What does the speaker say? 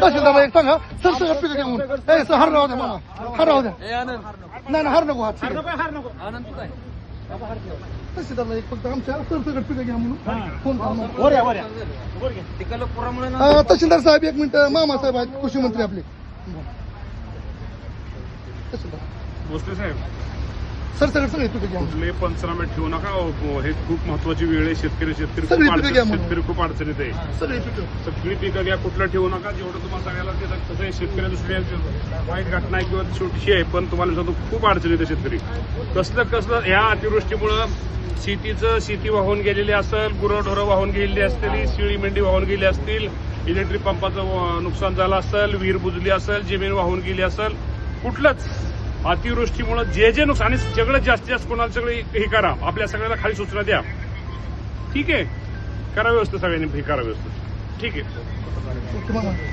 तहसीलदारला एक सांगा सर सगळं पिकं घ्या म्हणून ए सर हर राहू द्या मला हर राहू द्या नाही ना हर नको हात ठीक तहसीलदारला एक फक्त आमच्या सर सगळं पिकं घ्या म्हणून फोन तहसीलदार साहेब एक मिनिट. मामा साहेब आहेत कृषी मंत्री आपले. तहसीलदार भोसले साहेब. सर सगळं सगळे पिकं घ्या. कुठले पंचनामे ठेवू नका. अहो, हे खूप महत्वाची वेळ आहे. शेतकरी शेतकरी सगळी खूप पिकं घ्या अडचण म्हणून. शेतकरी खूप अडचणीत आहे. सगळे पिकं सगळी पिकं घ्या कुठलं ठेवू नका. जेवढं तुम्हाला सांगायला ते तसं आहे शेतकऱ्या दृष्टीने वाईट घटना आहे किंवा छोटीशी आहे पण तुम्हाला सांगतो खूप अडचणीत आहे शेतकरी. कसलं कसलं ह्या अतिवृष्टीमुळं शेतीचं शेती वाहून गेलेली असेल गुरंढोरं वाहून गेलेली असतील शिळी मेंढी वाहून गेली असतील इलेक्ट्रिक पंपाचं नुकसान झालं असेल विहीर बुजली असेल जमीन वाहून गेली असेल कुठलंच. अतिवृष्टीमुळं जे जे नुकसान आणि सगळं जास्तीत जास्त कोणाला सगळं हे करा. आपल्या सगळ्याला खाली सूचना द्या. ठीक आहे. करा व्यवस्थित सगळ्यांनी हे करा व्यवस्थित ठीक आहे.